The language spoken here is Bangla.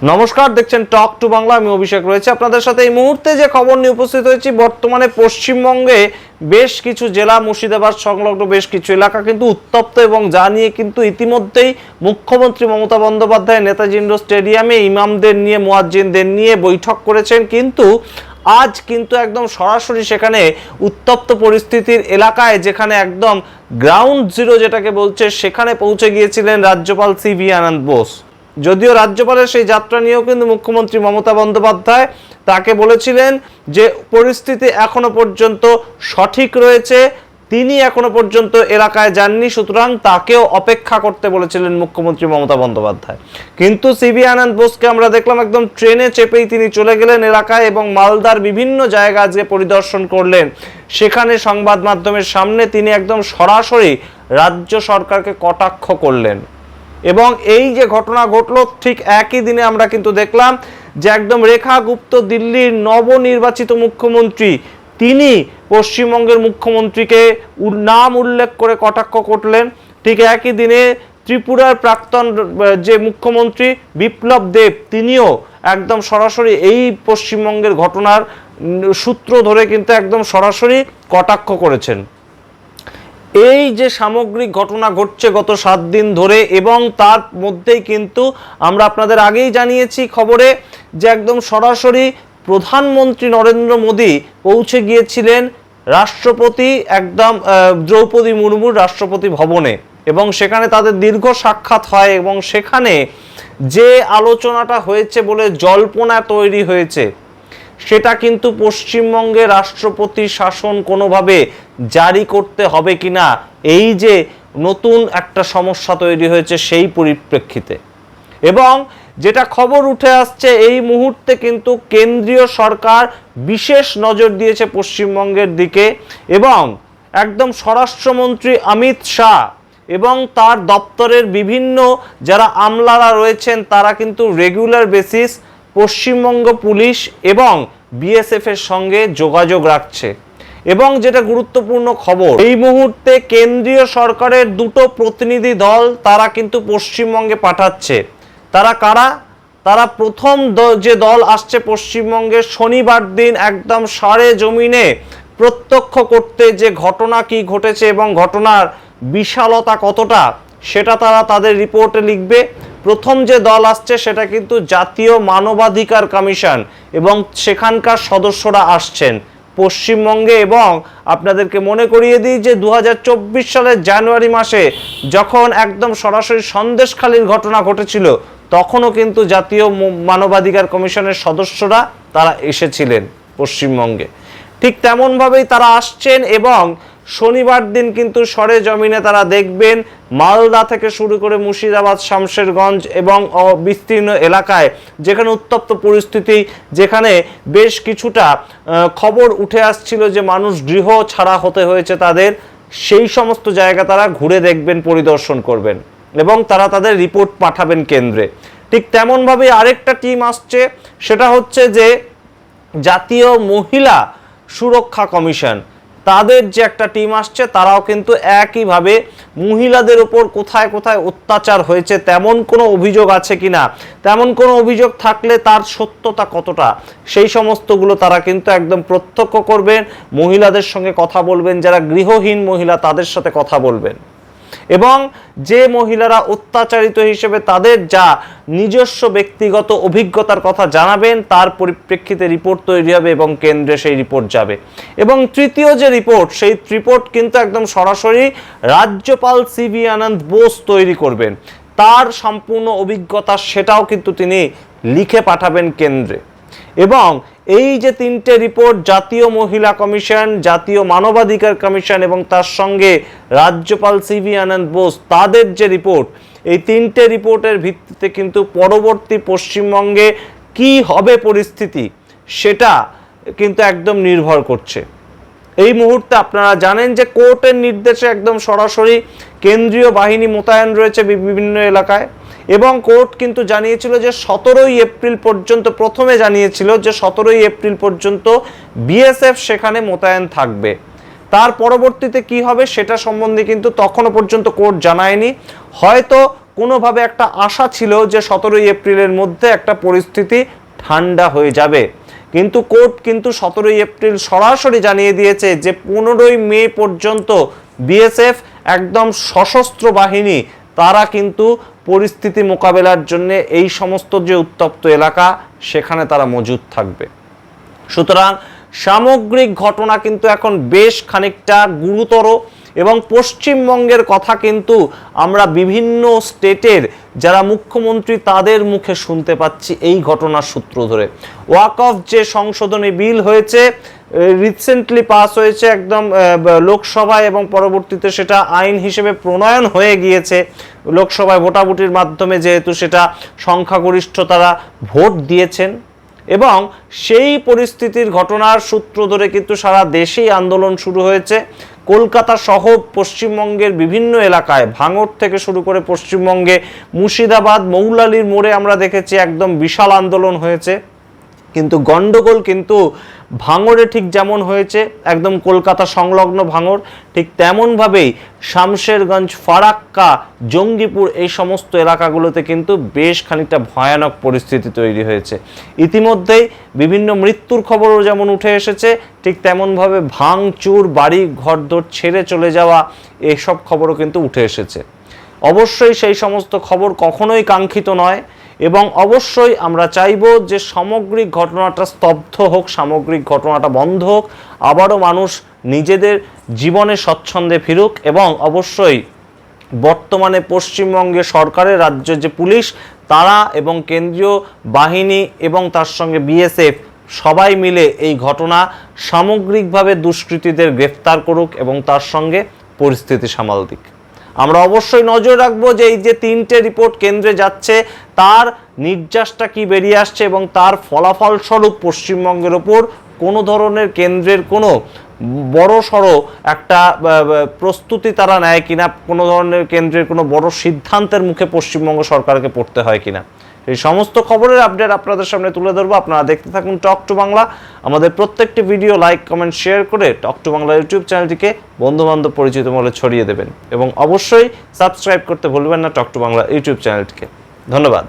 নমস্কার, দেখছেন টক টু বাংলা আমি অভিষেক রয়েছে আপনাদের সাথে। এই মুহূর্তে যে খবর নিয়ে উপস্থিত হয়েছি, বর্তমানে পশ্চিমবঙ্গে বেশ কিছু জেলা, মুর্শিদাবাদ সংলগ্ন বেশ কিছু এলাকা কিন্তু উত্তপ্ত এবং যা নিয়ে কিন্তু ইতিমধ্যেই মুখ্যমন্ত্রী মমতা বন্দ্যোপাধ্যায়, নেতাজি ইন্ডোর স্টেডিয়ামে ইমামদের নিয়ে, মোয়াজ্জিনদের নিয়ে বৈঠক করেছেন। কিন্তু আজ কিন্তু একদম সরাসরি সেখানে উত্তপ্ত পরিস্থিতির এলাকায় যেখানে একদম গ্রাউন্ড জিরো যেটাকে বলছে, সেখানে পৌঁছে গিয়েছিলেন রাজ্যপাল সি ভি আনন্দ বোস। যদিও রাজ্যপালের সেই যাত্রা নিয়েও কিন্তু মুখ্যমন্ত্রী মমতা বন্দ্যোপাধ্যায় তাকে বলেছিলেন যে পরিস্থিতি এখনও পর্যন্ত সঠিক রয়েছে, তিনি এখনও পর্যন্ত এলাকায় যাননি, সুতরাং তাকেও অপেক্ষা করতে বলেছিলেন মুখ্যমন্ত্রী মমতা বন্দ্যোপাধ্যায়। কিন্তু সিবি আনন্দ বোসকে আমরা দেখলাম একদম ট্রেনে চেপেই তিনি চলে গেলেন এলাকায় এবং মালদার বিভিন্ন জায়গা আজকে পরিদর্শন করলেন, সেখানে সংবাদ মাধ্যমের সামনে তিনি একদম সরাসরি রাজ্য সরকারকে কটাক্ষ করলেন। এবং এই যে ঘটনা ঘটলো, ঠিক একই দিনে আমরা কিন্তু দেখলাম যে একদম রেখা গুপ্ত দিল্লির নবনির্বাচিত মুখ্যমন্ত্রী, তিনি পশ্চিমবঙ্গের মুখ্যমন্ত্রীকে নাম উল্লেখ করে কটাক্ষ করলেন। ঠিক একই দিনে ত্রিপুরার প্রাক্তন যে মুখ্যমন্ত্রী বিপ্লব দেব, তিনিও একদম সরাসরি এই পশ্চিমবঙ্গের ঘটনার সূত্র ধরে কিন্তু একদম সরাসরি কটাক্ষ করেছেন। এই যে সামগ্রিক ঘটনা ঘটছে গত সাত দিন ধরে এবং তার মধ্যেই কিন্তু আমরা আপনাদের আগেই জানিয়েছি খবরে যে একদম সরাসরি প্রধানমন্ত্রী নরেন্দ্র মোদী পৌঁছে গিয়েছিলেন রাষ্ট্রপতি একদম দ্রৌপদী মুর্মুর রাষ্ট্রপতি ভবনে। এবং সেখানে তাদের দীর্ঘ সাক্ষাৎ হয় এবং সেখানে যে আলোচনাটা হয়েছে বলে জল্পনা তৈরি হয়েছে সেটা কিন্তু পশ্চিমবঙ্গে রাষ্ট্রপতি শাসন কোনোভাবে জারি করতে হবে কিনা, এই যে নতুন একটা সমস্যা তৈরি হয়েছে সেই পরিপ্রেক্ষিতে। এবং যেটা খবর উঠে আসছে, এই মুহূর্তে কিন্তু কেন্দ্রীয় সরকার বিশেষ নজর দিয়েছে পশ্চিমবঙ্গের দিকে এবং একদম স্বরাষ্ট্রমন্ত্রী অমিত শাহ এবং তার দপ্তরের বিভিন্ন যারা আমলারা রয়েছেন, তারা কিন্তু রেগুলার বেসিস পশ্চিমবঙ্গ পুলিশ এবং বিএসএফ এর সঙ্গে যোগাযোগ রাখছে। এবং যেটা গুরুত্বপূর্ণ খবর, এই মুহূর্তে কেন্দ্রীয় সরকারের দুটো প্রতিনিধি দল তারা কিন্তু পশ্চিমবঙ্গে পাঠাচ্ছে। তারা কারা? তারা প্রথম যে দল আসছে পশ্চিমবঙ্গে শনিবার দিন একদম সারে জমিনে প্রত্যক্ষ করতে যে ঘটনা কি ঘটেছে এবং ঘটনার বিশালতা কতটা, সেটা তারা তাদের রিপোর্টে লিখবে। প্রথম যে দল আসছে সেটা কিন্তু জাতীয় মানবাধিকার কমিশন এবং সেখানকার সদস্যরা আসছেন পশ্চিমবঙ্গে এবং আপনাদেরকে মনে করিয়ে দিই যে দু হাজার চব্বিশ সালের জানুয়ারি মাসে যখন একদম সরাসরি সন্দেশখালির ঘটনা ঘটেছিল, তখনও কিন্তু জাতীয় মানবাধিকার কমিশনের সদস্যরা তারা এসেছিলেন পশ্চিমবঙ্গে। ঠিক তেমনভাবেই তারা আসছেন এবং শনিবার দিন কিন্তু সরে জমিনে তারা দেখবেন মালদা থেকে শুরু করে মুর্শিদাবাদ, শামশেরগঞ্জ এবং বিস্তীর্ণ এলাকায় যেখানে উত্তপ্ত পরিস্থিতি, যেখানে বেশ কিছুটা খবর উঠে আসছিল যে মানুষ গৃহ ছাড়া হতে হয়েছে তাদের। সেই সমস্ত জায়গা তারা ঘুরে দেখবেন, পরিদর্শন করবেন এবং তারা তাদের রিপোর্ট পাঠাবেন কেন্দ্রে। ঠিক তেমনভাবে আরেকটা টিম আসছে, সেটা হচ্ছে যে জাতীয় মহিলা সুরক্ষা কমিশন। তাদের যে একটা টিম আসছে, তারাও কিন্তু একইভাবে মহিলাদের ওপর কোথায় কোথায় অত্যাচার হয়েছে, তেমন কোনো অভিযোগ আছে কি না তেমন কোনো অভিযোগ থাকলে তার সত্যতা কতটা, সেই সমস্তগুলো তারা কিন্তু একদম প্রত্যক্ষ করবেন। মহিলাদের সঙ্গে কথা বলবেন, যারা গৃহহীন মহিলা, তাদের সাথে কথা বলবেন। এবং যে মহিলারা অত্যাচারিত হিসেবে তাদের যা নিজস্ব ব্যক্তিগত অভিজ্ঞতার কথা জানাবেন, তার পরিপ্রেক্ষিতে রিপোর্ট তৈরি হবে এবং কেন্দ্রে সেই রিপোর্ট যাবে। এবং তৃতীয় যে রিপোর্ট, সেই রিপোর্ট কিন্তু একদম সরাসরি রাজ্যপাল সিবি আনন্দ বোস তৈরি করবেন। তার সম্পূর্ণ অভিজ্ঞতা সেটাও কিন্তু তিনি লিখে পাঠাবেন কেন্দ্রে। এবং এই যে তিনটে রিপোর্ট জাতীয় মহিলা কমিশন, জাতীয় মানবাধিকার কমিশন এবং তার সঙ্গে রাজ্যপাল সিভি আনন্দ বোস, তাদের যে রিপোর্ট এই তিনটে রিপোর্টের ভিত্তিতে কিন্তু পরবর্তী পশ্চিমবঙ্গে কি হবে পরিস্থিতি, সেটা কিন্তু একদম নির্ভর করছে। এই মুহূর্তে আপনারা জানেন যে কোর্টের নির্দেশে একদম সরাসরি কেন্দ্রীয় বাহিনী মোতায়েন রয়েছে বিভিন্ন এলাকায়। এবং কোর্ট কিন্তু জানিয়েছিল যে সতেরোই এপ্রিল পর্যন্ত, প্রথমে জানিয়েছিল যে সতেরোই এপ্রিল পর্যন্ত বিএসএফ সেখানে মোতায়েন থাকবে। তার পরবর্তীতে কি হবে সেটা সম্বন্ধে কিন্তু তখনও পর্যন্ত কোর্ট জানায়নি। হয়তো কোনোভাবে একটা আশা ছিল যে সতেরোই এপ্রিলের মধ্যে একটা পরিস্থিতি ঠান্ডা হয়ে যাবে। কিন্তু কোর্ট কিন্তু সতেরোই এপ্রিল সরাসরি জানিয়ে দিয়েছে যে পনেরোই মে পর্যন্ত বিএসএফ একদম সশস্ত্র বাহিনী, তারা কিন্তু পরিস্থিতি মোকাবেলার জন্য এই সমস্ত যে উত্তপ্ত এলাকা, সেখানে তারা মজুদ থাকবে। সুতরাং সামগ্রিক ঘটনা কিন্তু এখন বেশ খানিকটা গুরুতর এবং পশ্চিমবঙ্গের কথা কিন্তু আমরা বিভিন্ন স্টেটের যারা মুখ্যমন্ত্রী তাদের মুখে শুনতে পাচ্ছি এই ঘটনার সূত্র ধরে। ওয়াক অফ যে সংশোধনী বিল হয়েছে রিসেন্টলি পাস হয়েছে একদম লোকসভায় এবং পরবর্তীতে সেটা আইন হিসেবে প্রণয়ন হয়ে গিয়েছে। লোকসভায় ভোটাভুটির মাধ্যমে যেহেতু সেটা সংখ্যাগরিষ্ঠ তারা ভোট দিয়েছেন এবং সেই পরিস্থিতির ঘটনার সূত্র ধরে কিন্তু সারা দেশেই আন্দোলন শুরু হয়েছে। কলকাতা সহ পশ্চিমবঙ্গের বিভিন্ন এলাকায় ভাঙড় থেকে শুরু করে পশ্চিমবঙ্গে মুর্শিদাবাদ, মৌলালির মোড়ে আমরা দেখেছি একদম বিশাল আন্দোলন হয়েছে। কিন্তু গন্ডগোল কিন্তু ভাঙড়ে ঠিক যেমন হয়েছে, একদম কলকাতা সংলগ্ন ভাঙড়, ঠিক তেমনভাবেই শামশেরগঞ্জ, ফারাক্কা, জঙ্গিপুর এই সমস্ত এলাকাগুলোতে কিন্তু বেশ খানিকটা ভয়ানক পরিস্থিতি তৈরি হয়েছে। ইতিমধ্যেই বিভিন্ন মৃত্যুর খবরও যেমন উঠে এসেছে, ঠিক তেমনভাবে ভাঙচুর বাড়ি ঘরদোর ছেড়ে চলে যাওয়া এসব খবরও কিন্তু উঠে এসেছে। অবশ্যই সেই সমস্ত খবর কখনোই কাঙ্ক্ষিত নয়। এবং অবশ্যই আমরা চাইব যে সামগ্রিক ঘটনাটা স্তব্ধ হোক, সামগ্রিক ঘটনাটা বন্ধ হোক, আবারও মানুষ নিজেদের জীবনে স্বচ্ছন্দে ফিরুক এবং অবশ্যই বর্তমানে পশ্চিমবঙ্গে সরকারের রাজ্যের যে পুলিশ, তারা এবং কেন্দ্রীয় বাহিনী এবং তার সঙ্গে বিএসএফ সবাই মিলে এই ঘটনা সামগ্রিকভাবে দুষ্কৃতীদের গ্রেফতার করুক এবং তার সঙ্গে পরিস্থিতি সামাল দিক। আমরা অবশ্যই নজর রাখব যে এই যে তিনটে রিপোর্ট কেন্দ্রে যাচ্ছে তার নির্যাসটা কি বেরিয়ে আসছে এবং তার ফলাফল স্বরূপ পশ্চিমবঙ্গের ওপর কোনো ধরনের কেন্দ্রের কোনো বড় সড়ো একটা প্রস্তুতি তারা নেয় কিনা, কোনো ধরনের কেন্দ্রের কোনো বড় সিদ্ধান্তের মুখে পশ্চিমবঙ্গ সরকারকে পড়তে হয় কিনা? এই সমস্ত খবরের আপডেট আপনাদের সামনে তুলে ধরবো। আপনারা দেখতে থাকুন টক টু বাংলা। আমাদের প্রত্যেকটি ভিডিও লাইক কমেন্ট শেয়ার করে টক টু বাংলা ইউটিউব চ্যানেলটিকে বন্ধু বান্ধব পরিচিত মলে ছড়িয়ে দেবেন। এবং অবশ্যই সাবস্ক্রাইব করতে ভুলবেন না টক টু বাংলা ইউটিউব চ্যানেলটিকে। ধন্যবাদ।